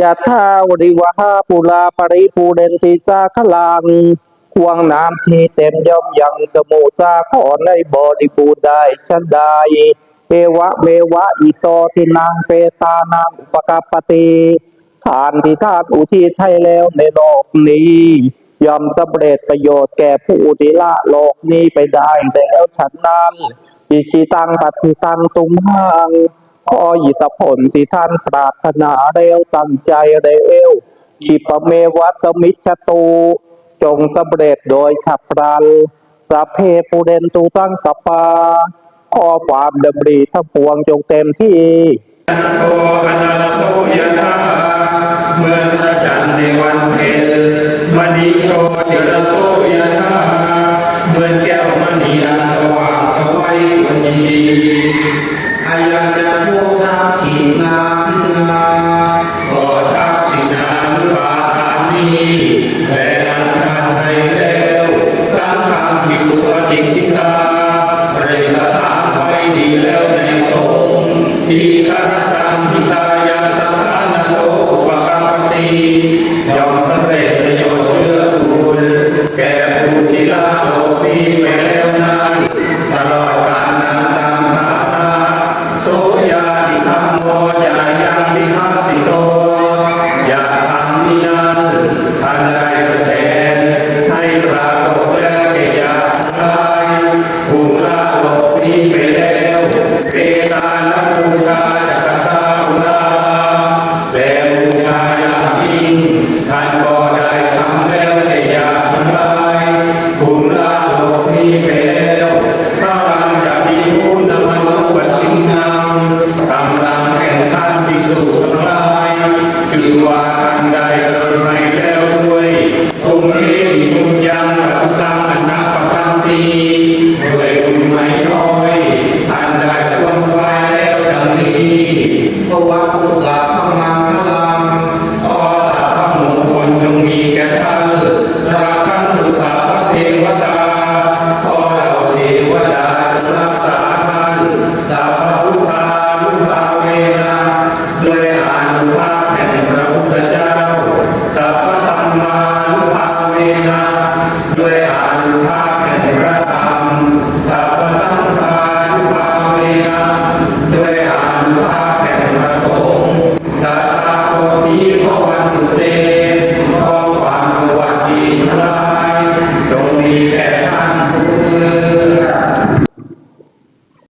ยะทาวริวหาปุราปริปูเรนติจาขลังห่วงน้ำที่เต็มย่อมยังจมูกจาขอในบริบูรณ์ได้ชันใดเอวะเมวะอิโตทินางเปตานางอุปกปปติทานที่ทานอุทิศให้แล้วในโลกนี้ย่อมสำเร็จประโยชน์แก่ผู้ที่ละโลกนี้ไปได้แล้วฉันนั้นอิชิตังปฏิตังตุมหัง ขออิทผลที่ท่านปรารถนาเร็วตั้งใจเร็วขิปเมวัตมิชตูจงสำเร็จโดยฉับพลันสัพเพปุเรนตูสังกปาขอความดำริทั้งปวงจงเต็มที่โทอนันโสยธาเหมือนพระจันทร์ในวันเพ็ญมณีโชติระโสยธา ดีแล้วในสงฆ์ที่คณตังพิทายังสานโสปกรรมติยอมสำเร็จประโยชน์เพื่อคุณแก่ผู้ที่ละโลกนี้ไปแล้วนั้นตลอดกาลนานตามฐานะโสยา Gloria